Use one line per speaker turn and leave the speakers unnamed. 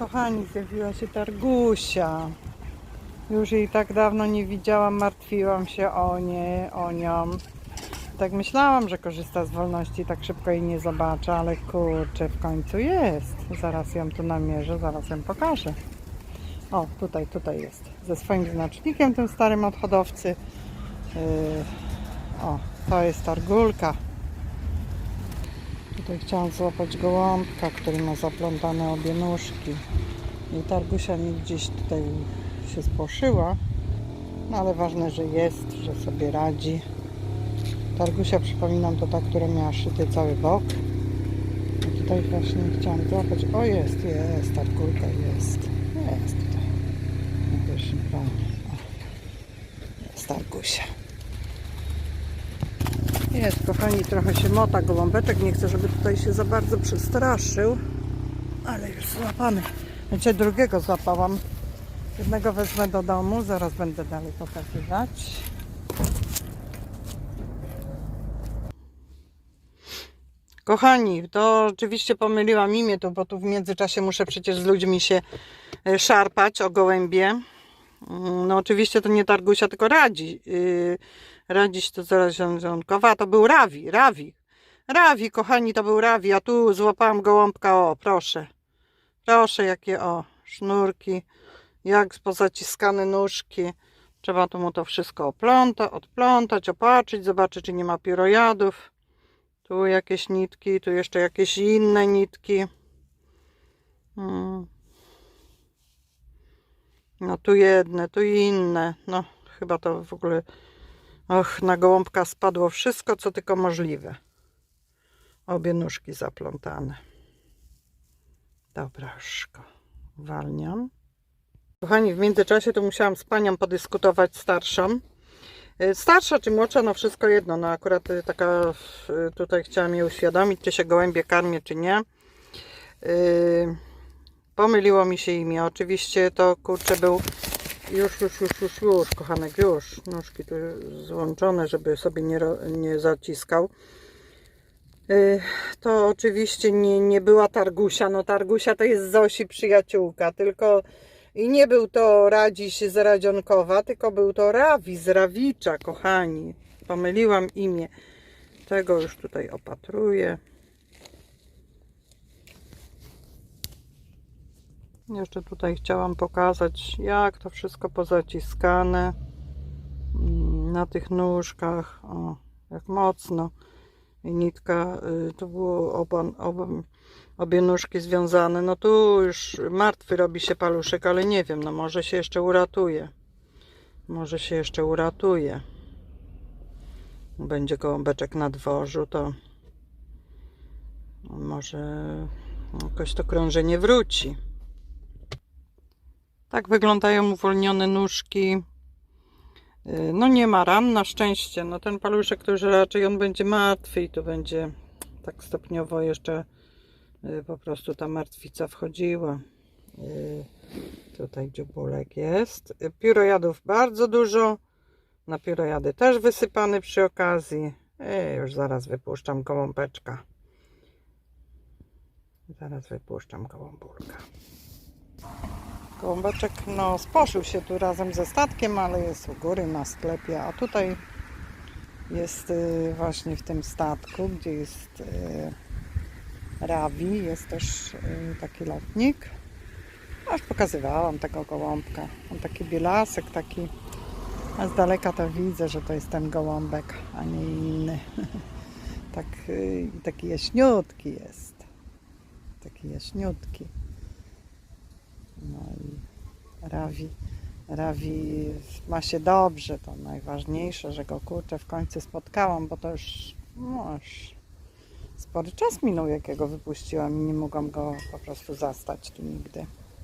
Kochani, zjawiła się Targusia. Już jej tak dawno nie widziałam, martwiłam się o nie, o nią. Tak myślałam, że korzysta z wolności, tak szybko jej nie zobaczę, ale kurczę, w końcu jest. Zaraz ją tu namierzę, zaraz ją pokażę. O, tutaj, tutaj jest. Ze swoim znacznikiem, tym starym od hodowcy. Yy, o, to jest Targulka. Tutaj chciałam złapać gołąbka, który ma zaplątane obie nóżki. I Targusia mi gdzieś tutaj się spłoszyła. No ale ważne, że jest, że sobie radzi. Targusia, przypominam, to ta, która miała szyty cały bok. I tutaj właśnie chciałam złapać. O, jest, jest, Targulka jest. Jest tutaj. Na pierwszym planie. Jest Targusia. Jest, kochani, trochę się mota gołąbeczek. Nie chcę, żeby tutaj się za bardzo przestraszył. Ale już złapany. Znaczy drugiego złapałam. Jednego wezmę do domu. Zaraz będę dalej pokazywać. Kochani, to oczywiście pomyliłam imię tu, bo tu w międzyczasie muszę przecież z ludźmi się e, szarpać o gołębie. Mm, No oczywiście to nie Targusia, tylko Radzi. Radziś to zaraz zielonkowa, a to był Rawi, Rawi. Rawi, kochani, to był Rawi, a tu złapałam gołąbka, o, proszę. Proszę, jakie, o, sznurki, jak pozaciskane nóżki. Trzeba tu mu to wszystko oplątać, odplątać, opatrzyć, zobaczyć, czy nie ma pirojadów. Tu jakieś nitki, tu jeszcze jakieś inne nitki. Mm. No tu jedne, tu inne. No chyba to w ogóle... Och, na gołąbka spadło wszystko, co tylko możliwe. Obie nóżki zaplątane. Dobra, już go uwalniam. Kochani, w międzyczasie to musiałam z panią podyskutować starszą. Y, Starsza czy młodsza, no wszystko jedno. No akurat y, taka y, tutaj chciałam jej uświadomić, czy się gołębie karmię, czy nie. Pomyliło mi się imię. Oczywiście to kurczę był już, już, już, już, już, kochanek, już. Nóżki tu złączone, żeby sobie nie, nie zaciskał. Yy, To oczywiście nie, nie była Targusia. No Targusia to jest Zosi przyjaciółka, tylko i nie był to Radziś z Radzionkowa, tylko był to Rawi z Rawicza, kochani. Pomyliłam imię. Tego już tutaj opatruję. Jeszcze tutaj chciałam pokazać, jak to wszystko pozaciskane mm, na tych nóżkach. O, jak mocno. I nitka, y, tu było oba, oba, obie nóżki związane. No tu już martwy robi się paluszek, ale nie wiem, no może się jeszcze uratuje. Może się jeszcze uratuje. Będzie gołąbeczek na dworzu, to może jakoś to krążenie wróci. Tak wyglądają uwolnione nóżki. Yy, No nie ma ran na szczęście. No ten paluszek to już raczej on będzie martwy i tu będzie tak stopniowo jeszcze yy, po prostu ta martwica wchodziła. Yy, Tutaj dziubulek jest. Piórojadów bardzo dużo. Na piórojady też wysypany przy okazji. Yy, Już zaraz wypuszczam gołąbeczka. Zaraz wypuszczam gołąbulka. Gołąbeczek no, sposzył się tu razem ze statkiem, ale jest u góry na sklepie, a tutaj jest y, właśnie w tym statku, gdzie jest y, Rawi, jest też y, taki lotnik. Aż pokazywałam tego gołąbka. On taki bielasek, taki, a z daleka to widzę, że to jest ten gołąbek, a nie inny. tak, y, taki jaśniutki jest. Taki jaśniutki. No i Rawi, Rawi ma się dobrze, to najważniejsze, że go kurczę w końcu spotkałam, bo to już, no, już spory czas minął, jak ja go wypuściłam i nie mogłam go po prostu zastać tu nigdy.